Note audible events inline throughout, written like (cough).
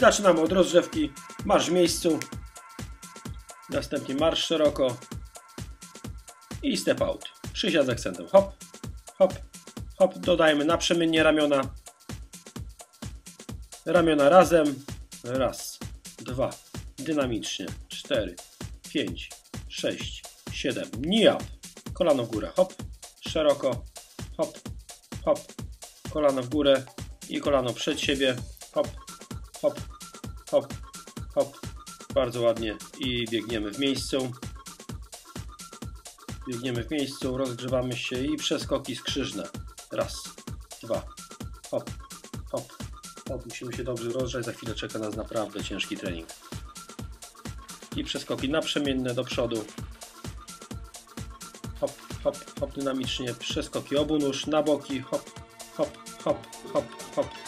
Zaczynamy od rozgrzewki. Marsz w miejscu. Następnie marsz szeroko. I step out. Przysiad z akcentem. Hop, hop, hop. Dodajmy naprzemiennie ramiona. Ramiona razem. Raz, dwa. Dynamicznie. Cztery, pięć, sześć, siedem. Knee up. Kolano w górę. Hop. Szeroko. Hop, hop. Kolano w górę i kolano przed siebie. Hop, hop, hop, hop. Bardzo ładnie. I biegniemy w miejscu. Biegniemy w miejscu, rozgrzewamy się i przeskoki skrzyżne. Raz, dwa, hop, hop, hop. Musimy się dobrze rozgrzać, za chwilę czeka nas naprawdę ciężki trening. I przeskoki naprzemienne do przodu. Hop, hop, hop, dynamicznie. Przeskoki obu nóż na boki. Hop, hop, hop, hop, hop.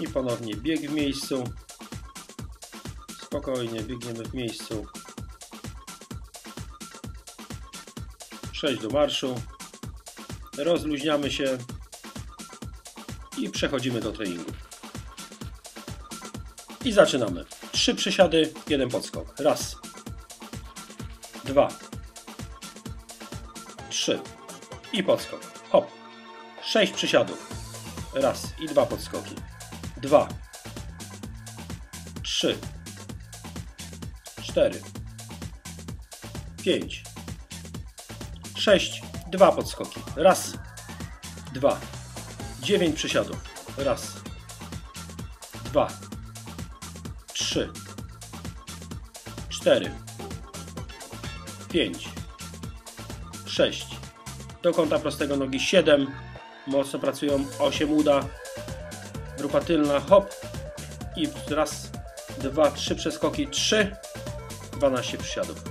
I ponownie bieg w miejscu. Spokojnie biegniemy w miejscu. Przejść do marszu. Rozluźniamy się i przechodzimy do treningu. I zaczynamy. Trzy przysiady, jeden podskok. Raz, dwa, trzy i podskok. Hop. Sześć przysiadów. Raz i dwa podskoki. Dwa, trzy, cztery, pięć, sześć, dwa podskoki. Raz, dwa, dziewięć przysiadów. Raz, dwa, trzy, cztery, pięć, sześć. Do kąta prostego nogi siedem. Mocno pracują. Osiem uda. Grupa tylna, hop. I raz, dwa, trzy przeskoki, trzy. 12 przysiadów.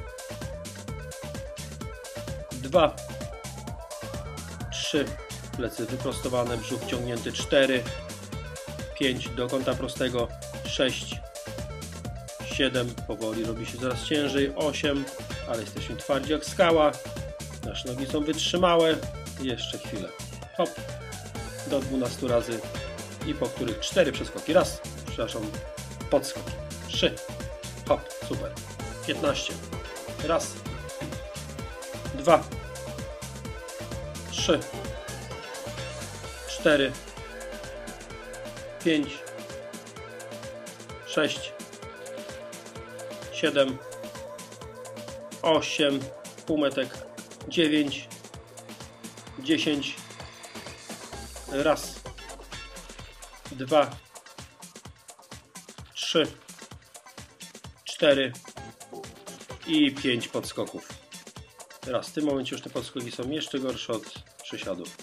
Dwa, trzy, plecy wyprostowane, brzuch ciągnięty, cztery, pięć do kąta prostego, sześć, siedem, powoli robi się coraz ciężej, osiem, ale jesteśmy twardzi jak skała, nasze nogi są wytrzymałe, jeszcze chwilę, hop, do 12 razy i po których cztery przeskoki, raz, przepraszam, podskok, trzy, hop, super, 15, raz, dwa, trzy, cztery, pięć, sześć, siedem, osiem, półmetek, dziewięć, dziesięć, raz, dwa, trzy, cztery i pięć podskoków. Teraz w tym momencie już te podskoki są jeszcze gorsze od przysiadów.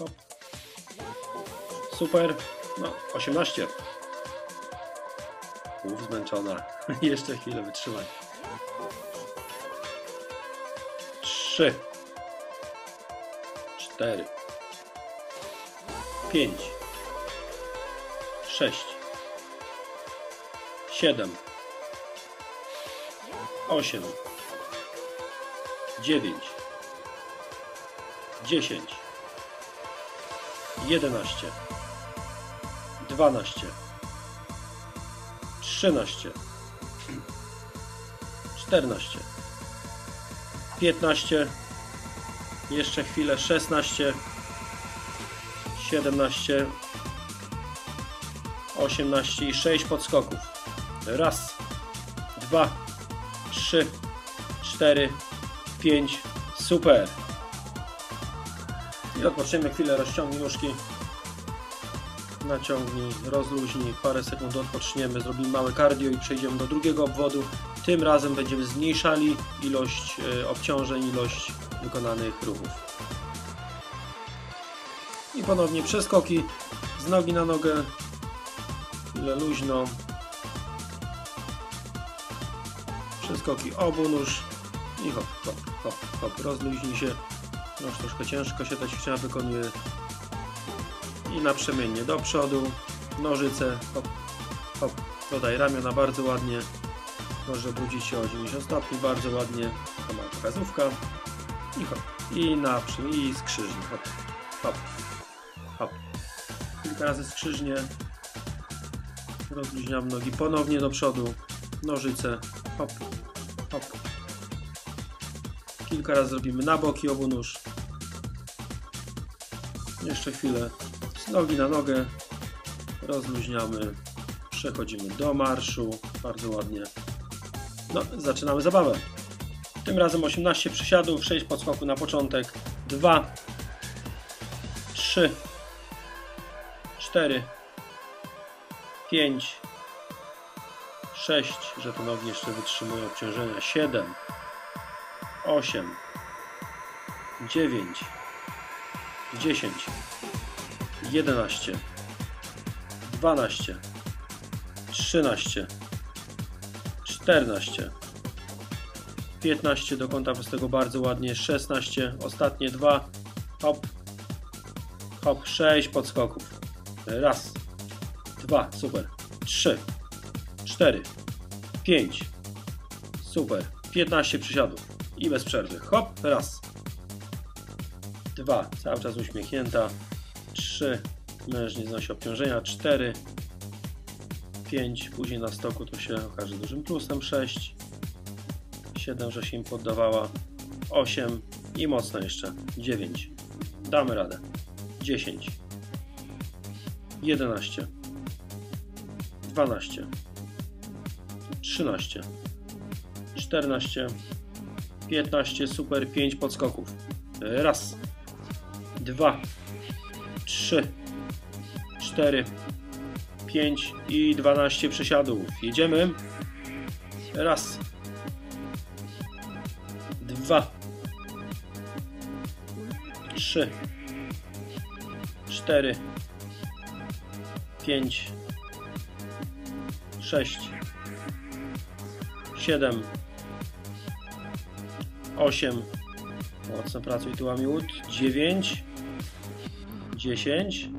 Super. No, 18. Pół zmęczona. (laughs) jeszcze chwilę wytrzymaj. 3 4 5 6 7 8 9 10 11 12 13 14 15 jeszcze chwilę 16 17 18 i 6 podskoków. Raz dwa trzy cztery pięć. Super. I odpoczniemy chwilę rozciągnij nóżki. Naciągnij, rozluźnij, parę sekund odpoczniemy, zrobimy małe cardio i przejdziemy do drugiego obwodu. Tym razem będziemy zmniejszali ilość e, obciążeń, ilość wykonanych ruchów. I ponownie przeskoki z nogi na nogę, chwilę luźno. Przeskoki obu nóż i hop, hop, hop, hop, rozluźnij się. No już troszkę ciężko się ta ćwiczenia wykonuje. I naprzemiennie do przodu, nożyce, hop, hop, dodaj ramiona bardzo ładnie, może obrócić się o 90 stopni, bardzo ładnie, to ma pokazówka i hop, i naprzód, i skrzyżnie, hop, hop, hop, kilka razy skrzyżnie, Rozluźniam nogi ponownie do przodu. Nożyce. Hop, hop. Kilka razy zrobimy na boki obu nóż. Jeszcze chwilę. Z nogi na nogę. Rozluźniamy. Przechodzimy do marszu. Bardzo ładnie. No, zaczynamy zabawę. Tym razem 18 przysiadów, 6 podskoku na początek. 2 3 4 5 6, że te nogi jeszcze wytrzymują obciążenia. 7 8 9 10 11 12 13 14 15 do kąta prostego bardzo ładnie 16 ostatnie dwa hop hop 6 podskoków raz dwa super. 3 4 5 super. 15 przysiadów. I bez przerwy. Hop raz. Dwa. Cały czas uśmiechnięta. 3 mężnie znosi obciążenia. 4 5 później na stoku to się okaże dużym plusem. 6 7, że się im poddawała. 8 i mocno jeszcze. 9 damy radę. 10 11 12 13 14 15 super 5 podskoków. Raz 2 3 4 5 i 12 przysiadów jedziemy. Raz dwa, trzy, cztery, pięć, sześć, siedem, osiem, mocno pracuj tyłami łód, dziewięć, dziesięć,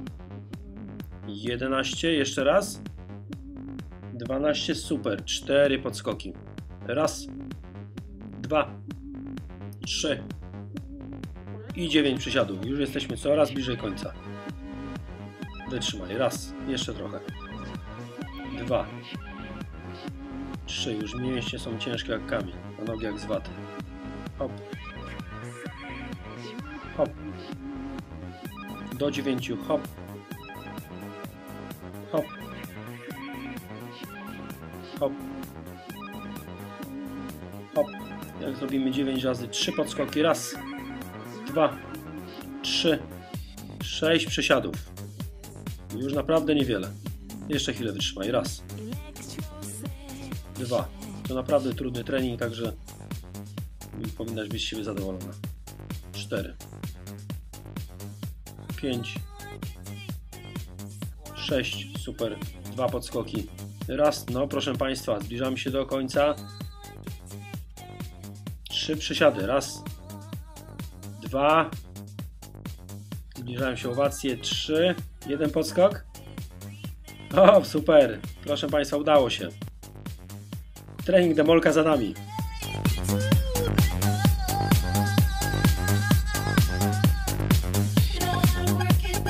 jedenaście, jeszcze raz, dwanaście, super, cztery podskoki, raz, dwa, 3 i 9 przysiadów. Już jesteśmy coraz bliżej końca. Wytrzymaj. Raz, jeszcze trochę. Dwa. Trzy. Już mięśnie są ciężkie jak kamień, a nogi jak z waty. Hop. Hop. Do dziewięciu. Hop. Hop. Hop. Hop. Jak zrobimy 9 razy 3 podskoki. Raz, dwa, trzy, sześć przysiadów. Już naprawdę niewiele. Jeszcze chwilę wytrzymaj. Raz, dwa. To naprawdę trudny trening, także powinnaś być z siebie zadowolona. Cztery, pięć, sześć. Super. Dwa podskoki. Raz. No, proszę Państwa, zbliżamy się do końca. Trzy przysiady. Raz, dwa. Zbliżają się owacje. Trzy. Jeden podskok. O, super. Proszę Państwa, udało się. Trening demolka za nami.